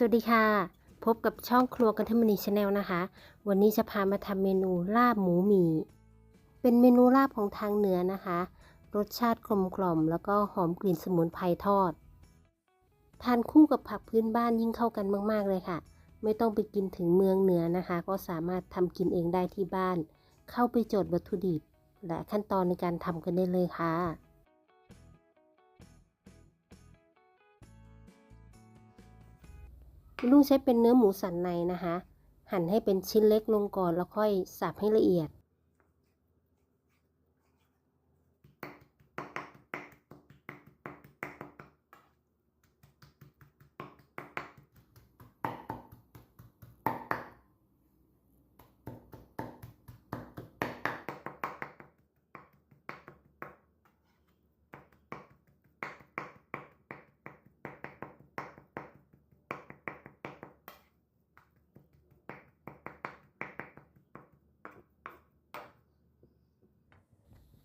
สวัสดีค่ะ พบกับช่องครัวกันทมณีชาแนลนะคะ วันนี้จะพามาทำเมนูลาบหมูหมี่ เป็นเมนูลาบของทางเหนือนะคะ รสชาติกลมกล่อม แล้วก็หอมกลิ่นสมุนไพรทอด ทานคู่กับผักพื้นบ้านยิ่งเข้ากันมาก ๆ เลยค่ะ ไม่ต้องไปกินถึงเมืองเหนือนะคะ ก็สามารถทำกินเองได้ที่บ้าน เข้าไปจดวัตถุดิบ และขั้นตอนในการทำกันได้เลยค่ะ ลุงใช้เป็นเนื้อหมูสันในนะคะ หั่นให้เป็นชิ้นเล็กลงก่อนแล้วค่อยสับให้ละเอียด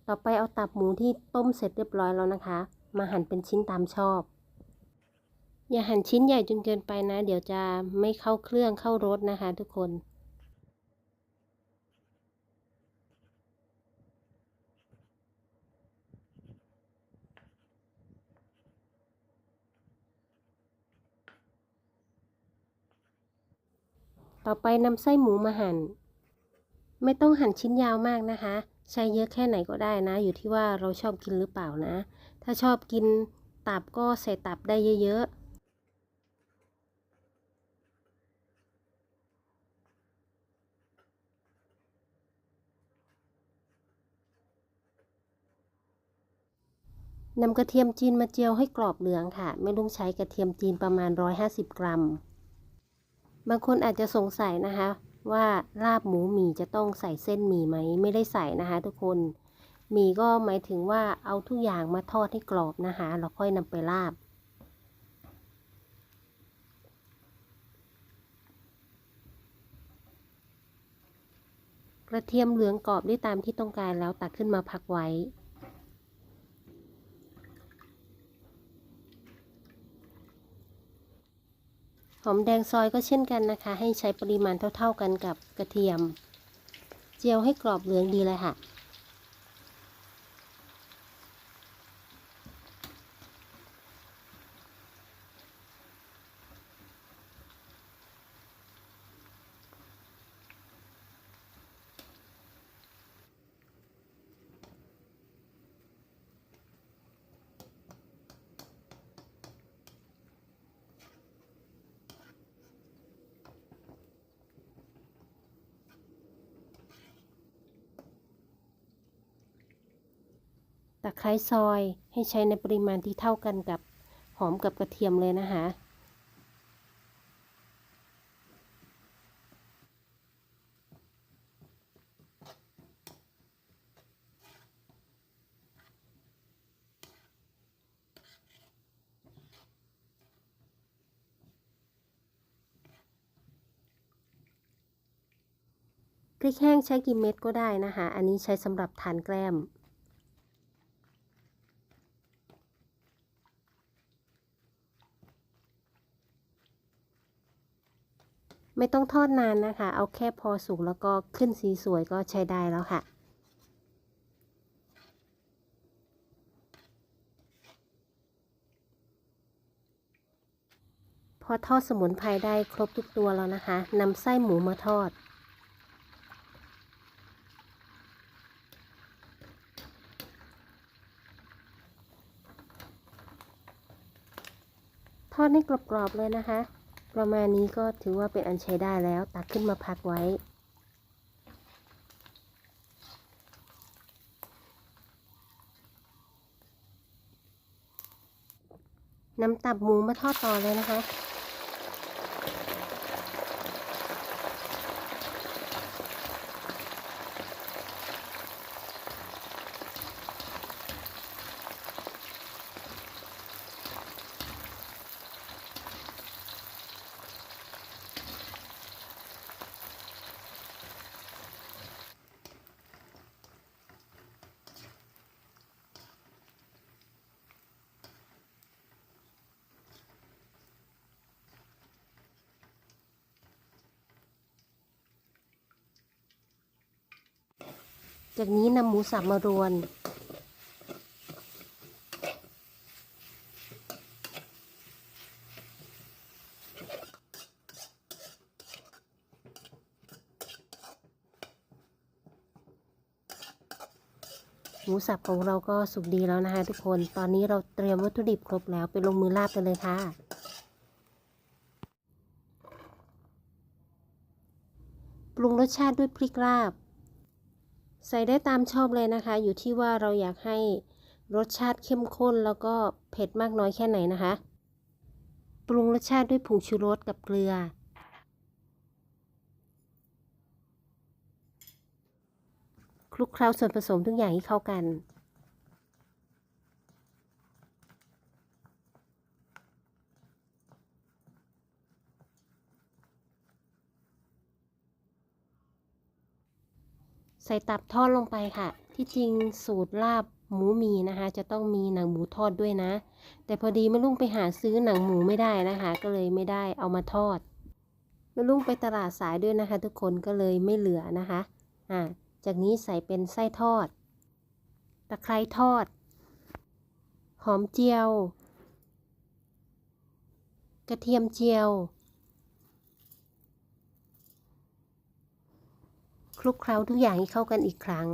ต่อไปเอาตับหมูที่ต้มเสร็จเรียบร้อยแล้วนะคะ มาหั่นเป็นชิ้นตามชอบ อย่าหั่นชิ้นใหญ่จนเกินไปนะ เดี๋ยวจะไม่เข้าเครื่องเข้ารสนะคะ ทุกคนต่อไปนำไส้หมูมาหั่น ไม่ต้องหั่นชิ้นยาวมากนะคะ ใช้เยอะแค่ไหนก็ได้นะ อยู่ที่ว่าเราชอบกินหรือเปล่านะ ถ้าชอบกินตับก็ใส่ตับได้เยอะๆนำกระเทียมจีนมาเจียวให้กรอบเหลืองค่ะ ไม่ต้องใช้กระเทียมจีนประมาณ 150 กรัม บางคนอาจจะสงสัยนะคะ ว่าลาบหมูหมี่จะต้องใส่เส้นหมี่ไหมไม่ได้ใส่นะคะทุกคนหมี่ก็หมายถึงว่าเอาทุกอย่างมาทอดให้กรอบนะคะแล้วค่อยนำไปลาบ กระเทียมเหลืองกรอบได้ตามที่ต้องการแล้วตักขึ้นมาพักไว้ หอมแดงซอยก็เช่นกันนะคะ ให้ใช้ปริมาณเท่า ๆกันกับกระเทียม เจียวให้กรอบเหลืองดีเลยค่ะ ตะไคร้ซอยให้ใช้ในปริมาณที่เท่ากันกับหอมกับกระเทียมเลยนะคะพริกแห้งใช้กี่เม็ดก็ได้นะคะ อันนี้ใช้สำหรับทานแกล้ม ไม่ต้องทอดนานนะคะ เอาแค่พอสุกแล้วก็ขึ้นสีสวยก็ใช้ได้แล้วค่ะ พอทอดสมุนไพรได้ครบทุกตัวแล้วนะคะนำไส้หมูมาทอดทอดให้กรอบๆเลยนะคะ ประมาณนี้ก็ถือว่าเป็นอันใช้ได้แล้ว ตักขึ้นมาพักไว้ นำตับหมูมาทอดต่อเลยนะคะ พ จากนี้นำหมูสับมารวน หมูสับของเราก็สุกดีแล้วนะคะทุกคน ตอนนี้เราเตรียมวัตถุดิบครบแล้วไปลงมือลาบกันเลยค่ะปรุงรสชาติด้วยพริกลาบ ใส่ได้ตามชอบเลยนะคะ อยู่ที่ว่าเราอยากให้รสชาติเข้มข้นแล้วก็เผ็ดมากน้อยแค่ไหนนะคะ ปรุงรสชาติด้วยผงชูรสกับเกลือ คลุกเคล้าส่วนผสมทุกอย่างให้เข้ากัน ใส่ตับทอดลงไปค่ะ ที่จริงสูตรลาบหมูมีนะคะ จะต้องมีหนังหมูทอดด้วยนะ แต่พอดีแม่ลุงไปหาซื้อหนังหมูไม่ได้นะคะ ก็เลยไม่ได้เอามาทอดแม่ลุงไปตลาดสายด้วยนะคะ ทุกคนก็เลยไม่เหลือนะคะอ่าจากนี้ใส่เป็นไส้ทอด ตะไคร้ทอด หอมเจียว กระเทียมเจียว คลุกเคล้าทุกอย่างให้เข้ากันอีกครั้ง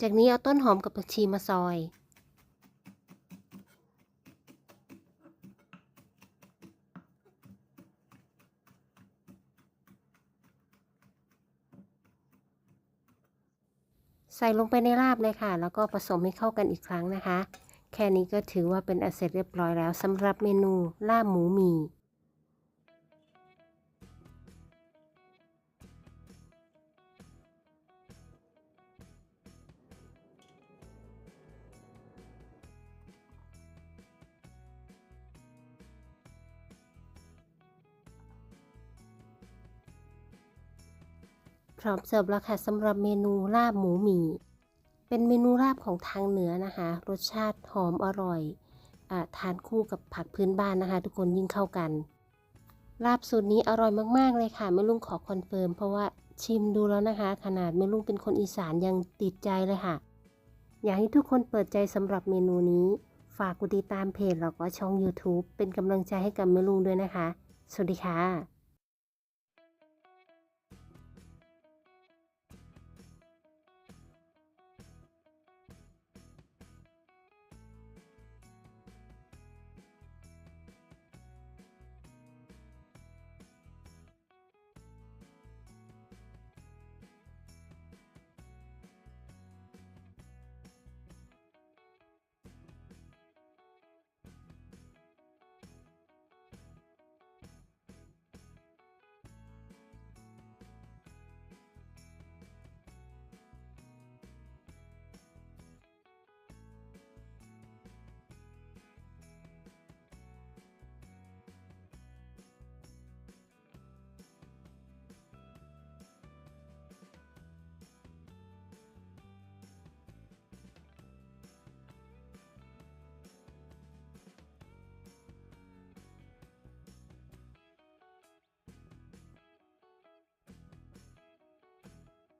จากนี้เอาต้นหอมกับผักชีมาซอย ใส่ลงไปในลาบเลยค่ะ แล้วก็ผสมให้เข้ากันอีกครั้งนะคะ แค่นี้ก็ถือว่าเป็นอันเสร็จเรียบร้อยแล้วสำหรับเมนูลาบหมูหมี่ ร้อมเสิร์ฟแล้วค่ะสำหรับเมนูลาบหมูหมี่ เป็นเมนูลาบของทางเหนือนะคะ รสชาติหอมอร่อยอาทานคู่กับผักพื้นบ้านนะคะ ทุกคนยิ่งเข้ากัน ลาบสูตรนี้อร่อยมากๆเลยค่ะแม่ลุงขอคอนเฟิร์มเพราะว่าชิมดูแล้วนะคะ ขนาดแม่ลุงเป็นคนอีสานยังติดใจเลยค่ะ อยากให้ทุกคนเปิดใจสำหรับเมนูนี้ ฝากกดติดตามเพจแล้วก็ช่อง YouTube เป็นกำลังใจให้กับแม่ลุงด้วยนะคะ สวัสดีค่ะ